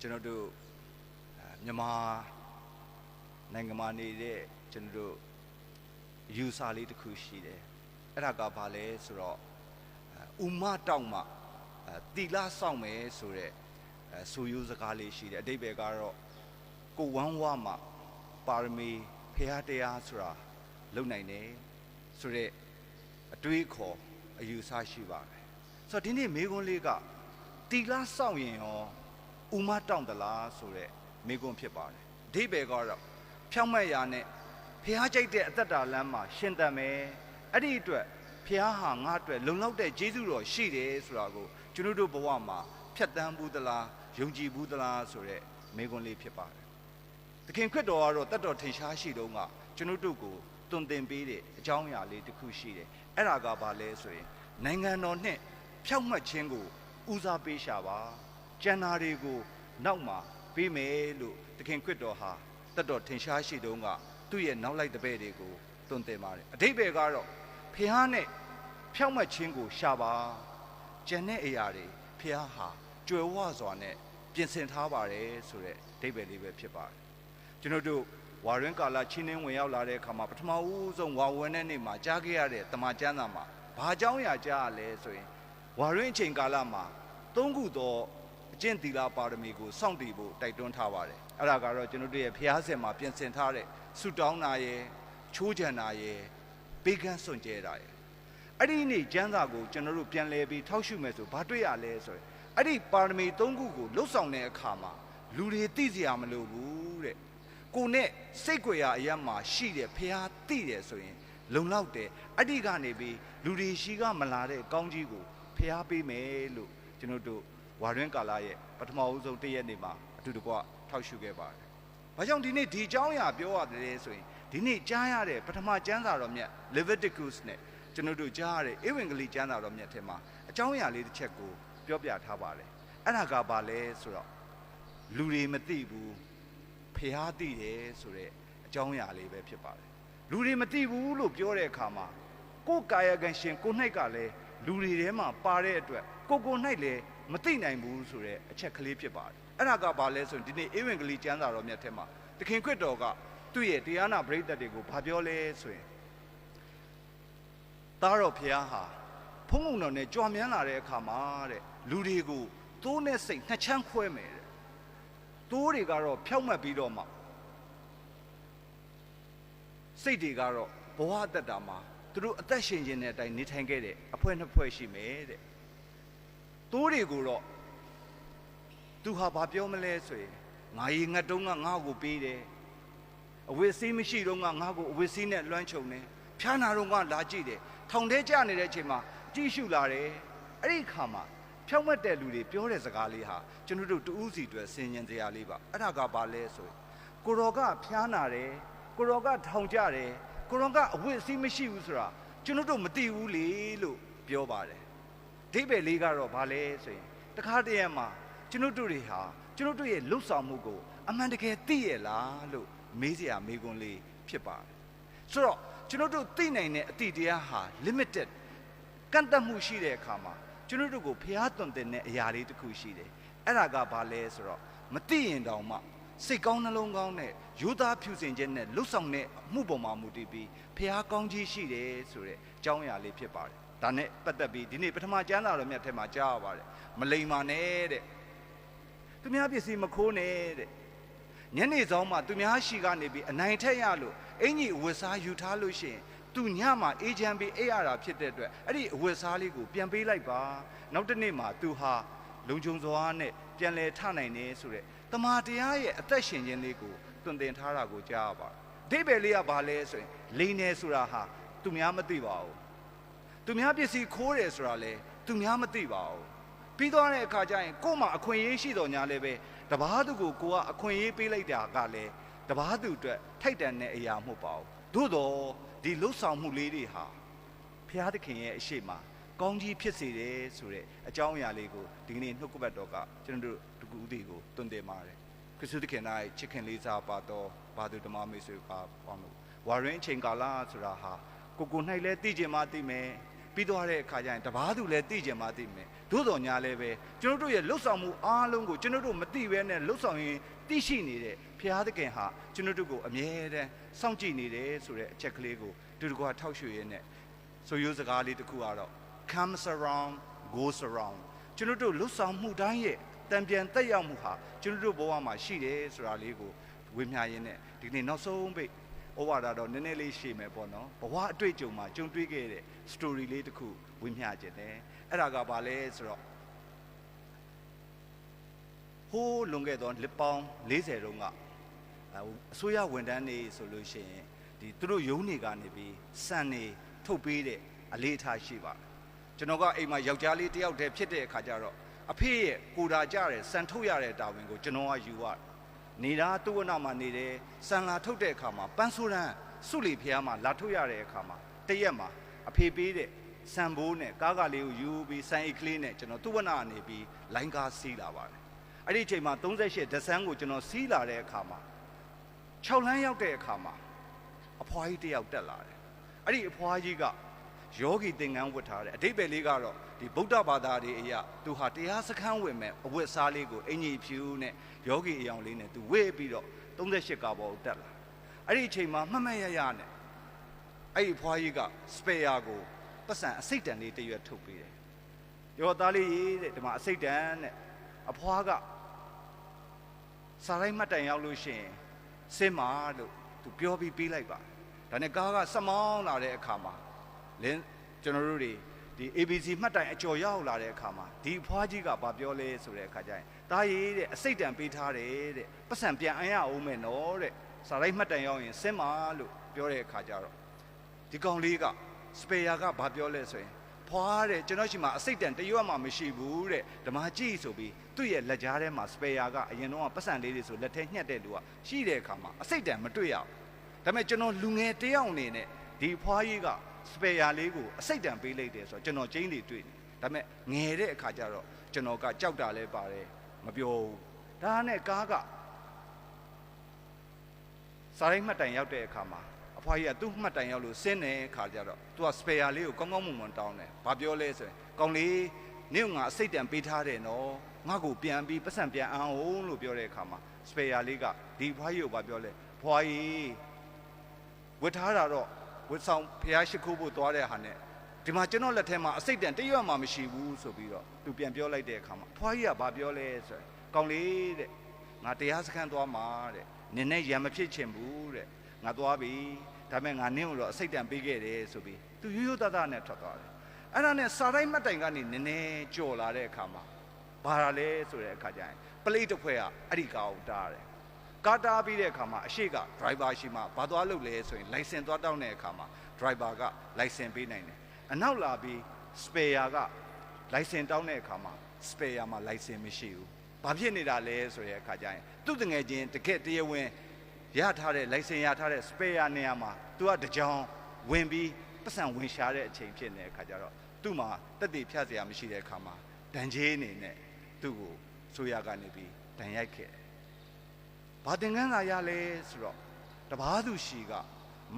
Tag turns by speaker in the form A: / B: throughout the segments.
A: ကျွန်တော်တို့အဲမြန်မာနိုင်ငံမှာနေတဲ့ကျွန်တော်တို့ယူဆလေးတစ်ခုရှိတယ်အဲ့ဒါကဘာလဲဆိုတော့အဲဥမတောက်မှအဲတီလာဆောင်မယ်ဆိုတဲ့အဲဆိုယူစကားလေးရှိတယ်အတိတ်ပဲကတော့ကိုဝမ်းဝမှပါရမီဖះတရားဆိုတာလုံနိုင်တယ်ဆိုတဲ့အတွေးအခေါ်အယူဆရှိပါတယ်ဆိုတော့ဒီနေ့မေခွန်းလေးကတီလာဆောင်ရင်ရော ဥမတောင့်တလားဆိုတဲ့မေခွန်းဖြစ်ပါတယ်အတိတ်ပဲကတော့ဖြောင့်မတ်ရာနဲ့ဖះကြိုက်တဲ့အသက်တာလမ်းမှာရှင်သန်မယ်အဲ့ဒီအတွက်ဖះဟာငါအတွက်လုံလောက်တဲ့ကျေးဇူးတော်ရှိတယ်ဆိုတာကိုကျွန်တော်တို့ဘဝမှာဖြတ်တန်းဘူးသလားယုံကြည်ဘူးသလားဆိုတဲ့မေခွန်းလေးဖြစ်ပါတယ်သခင်ခရစ်တော်ကတော့တတ်တော်ထင်ရှားရှိတုန်းကကျွန်တော်တို့ကိုတွင်တင်ပေးတဲ့အကြောင်းအရာလေးတစ်ခုရှိတယ်အဲ့ဒါကဘာလဲဆိုရင်နိုင်ငံတော်နဲ့ဖြောက်မှတ်ခြင်းကိုဦးစားပေးရှာပါ ကျန်နာတွေကိုနောက်မှာပေးမယ်လို့သခင်ခရစ်တော်ဟာတတ်တော်ထင်ရှားရှိတုန်းကသူ့ရဲ့နောက်လိုက်တဲ့ဘဲတွေကိုတွင်တင်ပါတယ်အတိတ်ဘယ်ကတော့ဖះနဲ့ဖြောက်မှတ်ခြင်းကိုရှာပါကျန်တဲ့အရာတွေဖះဟာကြွယ်ဝစွာနဲ့ပြင်ဆင်ထားပါတယ်ဆိုတဲ့အဓိပ္ပာယ်လေးပဲဖြစ်ပါတယ်ကျွန်တော်တို့ဝါရင်းကာလချင်းနှင်းဝင်ရောက်လာတဲ့အခါမှာပထမဦးဆုံးဝါဝင်တဲ့နေ့မှာကြားခဲ့ရတဲ့တမန်ကျမ်းစာမှာဘာကြောင်းရာကြားရလဲဆိုရင်ဝါရင်းအချိန်ကာလမှာသုံးခုသောအ ကျင့်သီလပါရမီကိုစောင့်တည်ဖို့တိုက်တွန်းထားပါတယ်အဲ့ဒါကတော့ကျွန်တော်တို့ရဲ့ဖျားစင်မှာပြင်ဆင်ထားတဲ့ဆုတောင်းတာရဲ့ချိုးချံတာရဲ့ပေးကမ်းစွန့်ကြဲတာရဲ့အဲ့ဒီနေ့ကျမ်းစာကိုကျွန်တော်တို့ပြန်လဲပြီးထောက်ရှုမယ်ဆိုဘာတွေ့ရလဲဆိုရင်အဲ့ဒီပါရမီသုံးခုကိုလှုပ်ဆောင်တဲ့အခါမှာလူတွေသိစရာမလိုဘူးတဲ့ကိုနဲ့စိတ်ကြွယ်ရာအရက်မှာရှိတယ်ဖះသိတယ်ဆိုရင်လုံလောက်တယ်အဲ့ဒီကနေပြီးလူတွေရှိကမလာတဲ့ကောင်းကြီးကိုဖះပေးမယ်လို့ကျွန်တော်တို့ ဝါရင်းကာလာရဲ့ပထမအဦးဆုံးတစ်ရက်နေ့မှာအတူတကွထောက်ရှုခဲ့ပါတယ်။ဘာကြောင့်ဒီနေ့ဒီအကြောင်းအရာပြောရတယ်ဆိုရင်ဒီနေ့ကြားရတဲ့ပထမကျမ်းစာတော်မြတ် Leviticus နဲ့ကျွန်တော်တို့ကြားရတဲ့ဧဝံဂေလိကျမ်းစာတော်မြတ်ထဲမှာအကြောင်းအရာလေးတစ်ချက်ကိုပြောပြထားပါတယ်။အဲ့ဒါကဘာလဲဆိုတော့လူတွေမသိဘူးဖះသိတယ်ဆိုတဲ့အကြောင်းအရာလေးပဲဖြစ်ပါတယ်လူတွေမသိဘူးလို့ပြောတဲ့အခါမှာကိုယ်ကာယကံရှင်ကိုယ်၌ကလည်းလူတွေထဲမှာပါတဲ့အတွက်ကိုကိုယ်၌လည်း မသိနိုင်ဘူးဆိုတဲ့အချက်ကလေးဖြစ်ပါတယ်အဲ့ဒါကဘာလဲဆိုရင်ဒီနေ့ဧဝံဂေလိကျမ်းစာတော်မြတ်ထဲမှာသခင်ခရစ်တော်ကသူ့ရဲ့တရားနာပရိသတ်တွေကိုဘာပြောလဲဆိုရင်သားတော်ဖះဟာဖုံးဖုံတော်နဲ့ကြွားမြန်းလာတဲ့အခါမှာတဲ့လူတွေကိုသိုးနဲ့စိတ်နှစ်ချမ်းခွဲမယ်တဲ့တိုးတွေကတော့ဖြောက်မှတ်ပြီးတော့မှစိတ်တွေကတော့ဘဝအတ္တတာမှာသူတို့အသက်ရှင်ခြင်းတဲ့အတိုင်းနေထိုင်ခဲ့တဲ့အဖွဲ့နှစ်ဖွဲ့ရှိမယ်တဲ့ တိုးတွေကိုတော့သူဟာဘာပြောမလဲဆိုရင်ငါရီငတ်တုံးကငါ့ကိုပေးတယ်အဝတ်စည်းမရှိတော့ကငါ့ကိုအဝတ်စည်းနဲ့လွှမ်းခြုံတယ်ဖျားနာတော့ကလာကြည့်တယ်ထောင်ထဲကျနေတဲ့အချိန်မှာကြည့်ရှုလာတယ်အဲ့ဒီခါမှာဖြောက်မတ်တဲ့လူတွေပြောတဲ့စကားလေးဟာကျွန်တော်တို့တူးစီအတွက်ဆင်ញင်စရာလေးပါအဲ့ဒါကဘာလဲဆိုရင်ကိုရောကဖျားနာတယ်ကိုရောကထောင်ကြတယ်ကိုရောကအဝတ်အစည်းမရှိဘူးဆိုတာကျွန်တော်တို့မသိဘူးလေလို့ပြောပါတယ် အဓိပ္ပာယ်လေးကတော့ဘာလဲဆိုရင်တခါတည်းရမှာကျွန်တော်တို့တွေဟာကျွန်တော်တို့ရဲ့လှုပ်ဆောင်မှုကိုအမှန်တကယ်သိရဲ့လားလို့မေးစရာမေးခွန်းလေးဖြစ်ပါတယ်ဆိုတော့ကျွန်တော်တို့သိနိုင်တဲ့အတိတရားဟာ limited ကန့်တက်မှုရှိတဲ့အခါမှာကျွန်တော်တို့ကိုဖျားသွန်တဲ့အရာလေးတစ်ခုရှိတယ်အဲ့ဒါကဘာလဲဆိုတော့မသိရင်တောင်မှစိတ်ကောင်းနှလုံးကောင်းနဲ့ယူသားဖြူစင်ခြင်းနဲ့လှုပ်ဆောင်တဲ့အမှုပေါ်မှာမူတည်ပြီးဖျားကောင်းကြီးရှိတယ်ဆိုတဲ့အကြောင်းအရာလေးဖြစ်ပါတယ် ဒါနဲ့ပတ်သက်ပြီးဒီနေ့ပထမကျမ်းစာတော်မြတ်ထဲမှာကြားရပါတယ်မလိမ္မာနဲ့တဲ့သူများပစ္စည်းမခိုးနဲ့တဲ့ညနေဆောင်မှာသူများရှိကနေပြီးအနိုင်ထက်ရလို့အင်ကြီးအဝတ်စားယူထားလို့ရှိရင်သူညမှာအေဂျန်ပေးအိပ်ရတာဖြစ်တဲ့အတွက်အဲ့ဒီအဝတ်စားလေးကိုပြန်ပေးလိုက်ပါနောက်တစ်နေ့မှာသူဟာလုံခြုံစွာနဲ့ပြန်လဲထနိုင်တယ်ဆိုတဲ့တမာတရားရဲ့အသက်ရှင်ခြင်းလေးကိုတွင်တင်ထားတာကိုကြားရပါတယ်အဓိပ္ပာယ်လေးကဘာလဲဆိုရင်လိန်နေဆိုတာဟာသူများမသိပါဘူး သူများပစ္စည်းခိုးတယ်ဆိုတာလေသူများမသိပါဘူးပြီးသွားတဲ့အခါကျရင်ကို့မှာအခွင့်အရေးရှိတော်ညာလည်းပဲတပားသူကိုကိုကအခွင့်အရေးပေးလိုက်တာကလည်းတပားသူအတွက်ထိုက်တန်တဲ့အရာမဟုတ်ပါဘူးသို့တော့ဒီလှုပ်ဆောင်မှုလေးတွေဟာဘုရားသခင်ရဲ့အရှိမကောင်းကြီးဖြစ်စေတယ်ဆိုတဲ့အကြောင်းအရာလေးကိုဒီကနေ့နှုတ်ကပတ်တော်ကကျွန်တော်တို့တကူဦးဒီကိုတွင်တင်ပါတယ်ခရစ်တုသခင်၌ချစ်ခင်လေးစားပါတော့ဘာသူဓမ္မမိတ်ဆွေကပေါင်းလို့ဝါရင်းအချိန်ကာလဆိုတာဟာကိုကို၌လည်းသိကျင်မှသိမယ်ဘ ပြီးသွားတဲ့အခါကျရင်တပားသူလည်းသိကြမှာသိမယ်သို့တော်ညာလည်းပဲကျွန်တော်တို့ရဲ့လှုပ်ဆောင်မှုအားလုံးကိုကျွန်တော်တို့မသိဘဲနဲ့လှုပ်ဆောင်ရင်သိရှိနေတဲ့ဘုရားသခင်ဟာကျွန်တော်တို့ကိုအမြဲတမ်းစောင့်ကြည့်နေတယ်ဆိုတဲ့အချက်ကလေးကိုတူတကွာထောက်ရွှေ့ရင်းနဲ့ဆိုရိုးစကားလေးတစ်ခုကတော့ comes around goes around ကျွန်တော်တို့လှုပ်ဆောင်မှုတိုင်းရဲ့တံပြန်တက်ရောက်မှုဟာကျွန်တော်တို့ဘဝမှာရှိတယ်ဆိုတာလေးကိုဝေမျှရင်းနဲ့ဒီနေ့နောက်ဆုံးပိတ် ဩဝါဒတော့နည်းနည်းလေးရှေ့မယ်ပေါ့နော်ဘဝအတွေ့အကြုံမှာကြုံတွေ့ခဲ့တဲ့ story လေးတစ်ခုဝေမျှခြင်းတယ်အဲ့ဒါကဘာလဲဆိုတော့ဟိုးလွန်ခဲ့သောလပေါင်း40တုန်းကအစိုးရဝန်ထမ်းတွေဆိုလို့ရှိရင်ဒီသူတို့ယုံနေကနေပြီးစံနေထုတ်ပေးတဲ့အလေးအထားရှိပါတယ်ကျွန်တော်ကအိမ်မှာယောက်ျားလေးတယောက်တည်းဖြစ်တဲ့အခါကျတော့အဖေရဲ့ကိုတာကြတဲ့စံထုတ်ရတဲ့တာဝန်ကိုကျွန်တော်ကယူရတယ် နေတာသူ့ဝနာမှာနေတယ်စံလာထုတ်တဲ့အခါမှာပန်းဆိုးရန်စုလီဖျားမှာလာထုတ်ရတဲ့အခါမှာတရက်မှာအဖေပေးတဲ့စံဘိုးနဲ့ကားကလေးကိုယူပြီးစံအိတ်ကလေးနဲ့ကျွန်တော်သူ့ဝနာကနေပြီးလိုင်းကားစီးလာပါတယ်အဲ့ဒီအချိန်မှာ38ဒဇန်ကိုကျွန်တော်စီးလာတဲ့အခါမှာ6လမ်းရောက်တဲ့အခါမှာအဖွားကြီးတယောက်တက်လာတယ်အဲ့ဒီအဖွားကြီးက ယောဂီသင်္ကန်းဝတ်ထားတယ်အတိတ်ပဲလေးကတော့ဒီဗုဒ္ဓဘာသာတွေအရာသူဟာတရားစခန်းဝင်မဲ့အဝတ်စားလေးကိုအင်ကြီးဖြူနဲ့ယောဂီအယောင်လေးနဲ့သူဝေ့ပြီးတော့38ကဘောတက်လာအဲ့ဒီအချိန်မှာမှတ်မှတ်ရရနဲ့အဲ့ဒီအဖွားကြီးကစပယ်ယာကိုပတ်စံအစိတ်တန်လေးတရွက်ထုတ်ပေးတယ်ရောသားလေးရေးတဲ့ဒီမှာအစိတ်တန်နဲ့အဖွားကစားလိုက်မှတ်တိုင်ရောက်လို့ရှိရင်စင်မာလို့သူပြောပြီးပေးလိုက်ပါဒါနဲ့ကားကစမောင်းလာတဲ့အခါမှာ လင်းကျွန်တော်တို့တွေဒီ ABC မှတ်တိုင်အကျော်ရောက်လာတဲ့အခါမှာဒီဖွားကြီးကဘာပြောလဲဆိုတဲ့အခါကျရင်တားရေးတဲ့အစိတ်တံပေးထားတယ်တဲ့ပတ်စံပြန်အံ့ရအောင်မယ်နော်တဲ့စားလိုက်မှတ်တိုင်ရောက်ရင်စင်မာလို့ပြောတဲ့အခါကျတော့ဒီကောင်လေးကစပယ်ယာကဘာပြောလဲဆိုရင်ဖွားတဲ့ကျွန်တော်ရှိမှအစိတ်တံတရွတ်မှမရှိဘူးတဲ့ဓမ္မကြည့်ဆိုပြီးသူ့ရဲ့လက်ကြားထဲမှာစပယ်ယာကအရင်တော့ပတ်စံလေးတွေဆိုလက်ထဲညှက်တဲ့လူကရှိတဲ့အခါမှာအစိတ်တံမတွေ့ရဘူးဒါပေမဲ့ကျွန်တော်လူငယ်တယောက်အနေနဲ့ဒီဖွားကြီးက စပယ်ယာလေးကိုအစိတ်တံပေးလိုက်တယ်ဆိုတော့ကျွန်တော်ကျင်းတွေတွေ့တယ်ဒါပေမဲ့ငယ်တဲ့အခါကျတော့ကျွန်တော်ကကြောက်တာလဲပါတယ်မပြောဘူးဒါနဲ့ကားကစားရိုက်မှတ်တိုင်ရောက်တဲ့အခါမှာအဖွားကြီးကသူ့မှတ်တိုင်ရောက်လို့ဆင်းတဲ့အခါကျတော့သူကစပယ်ယာလေးကိုကောင်းကောင်းမွန်မွန်တောင်းတယ်ဘာပြောလဲဆိုရင်ကောင်းလေးနင့်ကငါအစိတ်တံပေးထားတယ်နော်ငါ့ကိုပြန်ပြီးပတ်စံပြန်အောင်လို့ပြောတဲ့အခါမှာစပယ်ယာလေးကဒီဖွားကြီးကိုဘာပြောလဲဖွားကြီးဝတ်ထားတာတော့ ဝတ်ဆောင်ဖျားရှိခိုးဖို့သွားတဲ့ဟာနဲ့ဒီမှာကျွန်တော်လက်ထဲမှာအစိတ်တန်တရွတ်မှမရှိဘူးဆိုပြီးတော့သူပြန်ပြောလိုက်တဲ့အခါမှာဖွားကြီးကဘာပြောလဲဆိုရင်ကောင်းလေးတဲ့ငါတရားစခန်းသွားမှာတဲ့နင်းနဲ့ရံမဖြစ်ချင်ဘူးတဲ့ငါသွားပြီဒါပေမဲ့ငါနင်းကိုတော့အစိတ်တန်ပေးခဲ့တယ်ဆိုပြီးသူရိုးရိုးသားသားနဲ့ထွက်သွားတယ်အဲ့ဒါနဲ့စာတိုင်းမှတ်တိုင်ကနေနည်းနည်းကြော်လာတဲ့အခါမှာဘာလဲဆိုတဲ့အခါကျရင်ပလိတ်တစ်ဖွဲကအဲ့ဒီကောင်တားတယ် ကားတားပြီးတဲ့အခါမှာအရှိက driver ရှိမှဘာသွားလုပ်လဲဆိုရင် license သွားတောင်းတဲ့အခါမှာ driver က license ပေးနိုင်တယ်အနောက်လာပြီး spare က license တောင်းတဲ့အခါမှာ spare မှာ license မရှိဘူးဘာဖြစ်နေတာလဲဆိုတဲ့အခါကျရင်သူ့တငယ်ချင်းတကက်တရားဝင်ရထားတဲ့ license ရထားတဲ့ spare နေရာမှာ तू ကတကြောင်ဝင်ပြီးပတ်စံဝင်ရှားတဲ့အချိန်ဖြစ်နေတဲ့အခါကျတော့သူ့မှာတက်တည်ဖြတ်စရာမရှိတဲ့အခါမှာဒဏ်ကြေးအနေနဲ့သူ့ကိုဆိုရကနေပြီးဒဏ်ရိုက်ခဲ့တယ်။ ဘာသင်္ကန်းစာရလဲဆိုတော့တပားသူရှိက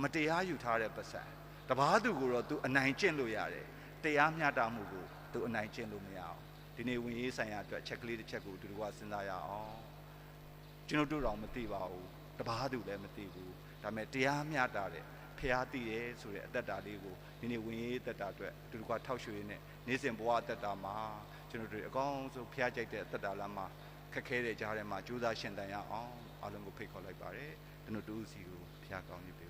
A: မတရားယူထားတဲ့ပတ်စံတပားသူကိုတော့ तू အနိုင်ကျင့်လို့ရတယ်။တရားမျှတမှုကို तू အနိုင်ကျင့်လို့မရအောင်။ဒီနေ့ဝင်ရေးဆိုင်ရာအတွက်ချက်ကလေးတစ်ချက်ကိုတူတူကစဉ်းစားရအောင်။ကျွန်တော်တို့တော့မသိပါဘူး။တပားသူလည်းမသိဘူး။ဒါပေမဲ့တရားမျှတတဲ့ဖျားတည်တယ်ဆိုတဲ့အသက်တာလေးကိုဒီနေ့ဝင်ရေးသက်တာအတွက်တူတူကထောက်ရွှေနဲ့နေ့စဉ်ဘဝအသက်တာမှာကျွန်တော်တို့အကောင်းဆုံးဖျားကြိုက်တဲ့အသက်တာလမ်းမှာခက်ခဲတဲ့ကြားထဲမှာကြိုးစားရှင်တန်ရအောင် အားလုံးကိုဖိတ်ခေါ်လိုက်ပါတယ်ကျွန်တော်တို့စီကိုဖျားကောင်းကြီးပေးပါ